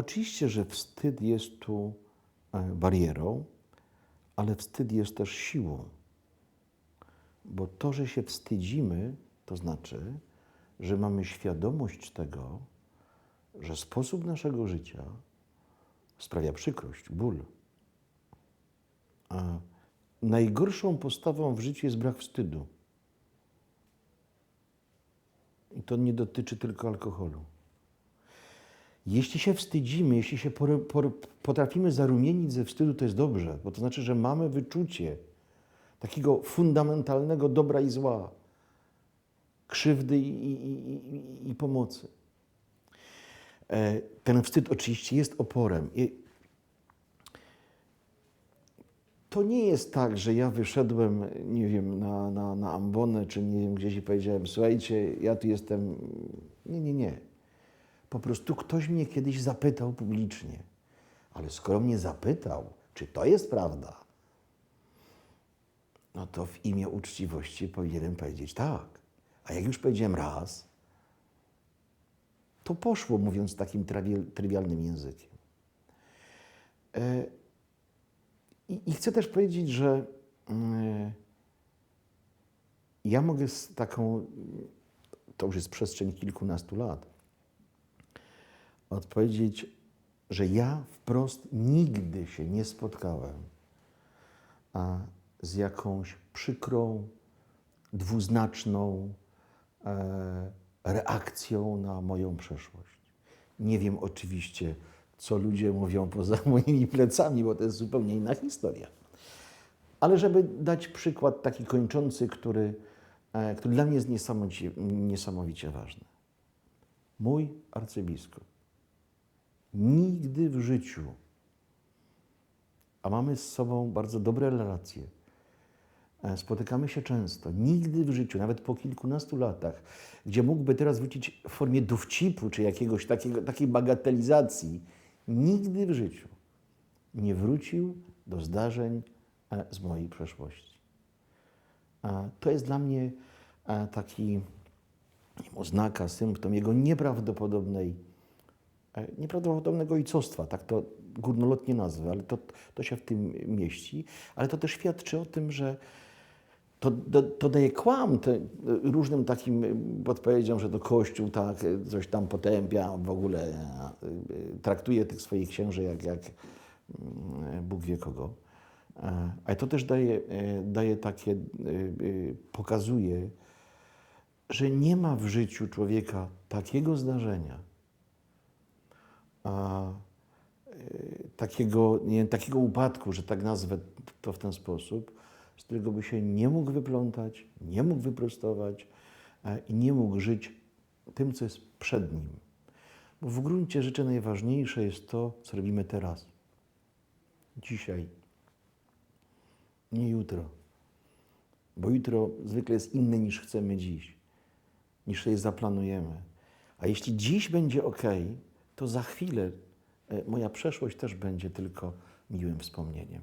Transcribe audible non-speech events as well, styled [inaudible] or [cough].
Oczywiście, że wstyd jest tu e, barierą, ale wstyd jest też siłą. Bo to, że się wstydzimy, to znaczy, że mamy świadomość tego, że sposób naszego życia sprawia przykrość, ból. A najgorszą postawą w życiu jest brak wstydu. I to nie dotyczy tylko alkoholu. Jeśli się wstydzimy, jeśli się potrafimy zarumienić ze wstydu, to jest dobrze, bo to znaczy, że mamy wyczucie takiego fundamentalnego dobra i zła, krzywdy i, i, i, i pomocy. E, Ten wstyd oczywiście jest oporem. To nie jest tak, że ja wyszedłem, nie wiem, na, na, na ambonę, czy nie wiem, gdzieś i powiedziałem, słuchajcie, ja tu jestem. Nie, nie, nie. Po prostu ktoś mnie kiedyś zapytał publicznie. Ale skoro mnie zapytał, czy to jest prawda, no to w imię uczciwości powinienem powiedzieć tak. A jak już powiedziałem raz, to poszło, mówiąc takim trywialnym językiem. E, I, I chcę też powiedzieć, że mm, ja mogę z taką, to już jest przestrzeń kilkunastu lat, odpowiedzieć, że ja wprost nigdy się nie spotkałem a, z jakąś przykrą, dwuznaczną e, reakcją na moją przeszłość. Nie wiem oczywiście, co ludzie mówią poza [laughs] moimi plecami, bo to jest zupełnie inna historia. Ale żeby dać przykład taki kończący, który, e, który dla mnie jest niesamowicie, niesamowicie ważny. Mój arcybiskup nigdy w życiu, a mamy z sobą bardzo dobre relacje, e, spotykamy się często, nigdy w życiu, nawet po kilkunastu latach, gdzie mógłby teraz wrócić w formie dowcipu czy jakiegoś takiego, takiej bagatelizacji, nigdy w życiu nie wrócił do zdarzeń e, z mojej przeszłości. A To jest dla mnie e, taki oznaka, symptom jego nieprawdopodobnej, e, nieprawdopodobnego ojcostwa, tak to górnolotnie nazwę, ale to, to się w tym mieści, ale to też świadczy o tym, że to, to, to daje kłam te, różnym takim podpowiedziom, że to Kościół tak coś tam potępia, w ogóle e, traktuje tych swoich księży jak, jak mm, Bóg wie kogo. E, Ale to też daje, e, daje takie, e, e, pokazuje, że nie ma w życiu człowieka takiego zdarzenia, a, e, takiego, nie takiego upadku, że tak nazwę to w ten sposób, z którego by się nie mógł wyplątać, nie mógł wyprostować e, i nie mógł żyć tym, co jest przed nim. Bo w gruncie rzeczy najważniejsze jest to, co robimy teraz, dzisiaj, nie jutro. Bo jutro zwykle jest inne niż chcemy dziś, niż sobie zaplanujemy. A jeśli dziś będzie ok, to za chwilę e, moja przeszłość też będzie tylko miłym wspomnieniem.